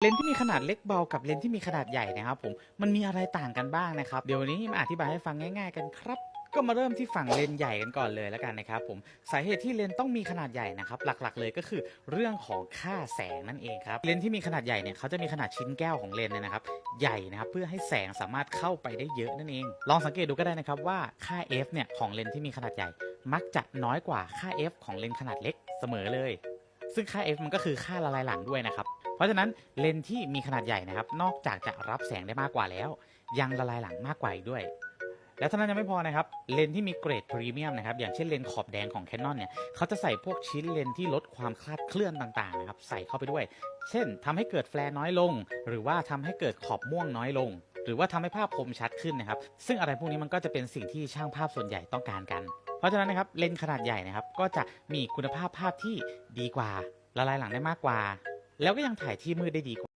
เลนส์ที่มีขนาดเล็กเบากับเลนส์ที่มีขนาดใหญ่นะครับผมมันมีอะไรต่างกันบ้างนะครับ เดี๋ยววันนี้มาอธิบายให้ฟังง่าย ๆ กันครับก็มาเริ่มที่ฝั่งเลนใหญ่กันก่อนเลยแล้วกันนะครับผมสาเหตุที่เลนต้องมีขนาดใหญ่นะครับหลักๆ เลยก็คือเรื่องของค่าแสงนั่นเองครับเลนที่มีขนาดใหญ่เนี่ยเขาจะมีขนาดชิ้นแก้วของเลนเนี่ยนะครับใหญ่นะครับเพื่อให้แสงสามารถเข้าไปได้เยอะนั่นเอง ลองสังเกตดูก็ได้นะครับว่าค่า f เนี่ยของเลนที่มีขนาดใหญ่ มักจะน้อยกว่าค่า f ของเลนขนาดเล็กเสมอเลย ซึ่งค่า f มันก็คือค่าละลายหลังด้วยนะครับ เพราะฉะนั้นเลนส์ที่มีขนาดใหญ่นะครับ นอกจากจะรับแสงได้มากกว่าแล้ว ยังละลายหลังมากกว่าอีกด้วย แล้วเท่านั้นยังไม่พอนะครับ เลนส์ที่มีเกรดพรีเมียมนะครับ อย่างเช่นเลนส์ขอบแดงของ Canon เนี่ยเขาจะใส่พวกชิ้นเลนส์ที่ลดความคลาดเคลื่อนต่างๆนะครับ ใส่เข้าไปด้วย เช่นทำให้เกิดแฟลร์น้อยลง หรือว่าทำให้เกิดขอบม่วงน้อยลง หรือว่าทำให้ภาพคมชัดขึ้นนะครับ ซึ่งอะไรพวกนี้มันก็จะเป็นสิ่งที่ช่างภาพส่วนใหญ่ต้องการกัน เพราะฉะนั้นนะครับเลนส์ขนาดใหญ่นะครับ ก็จะมีคุณภาพภาพที่ดีกว่าละลายหลังได้มากกว่า แล้วก็ยังถ่ายที่มืดได้ดีกว่า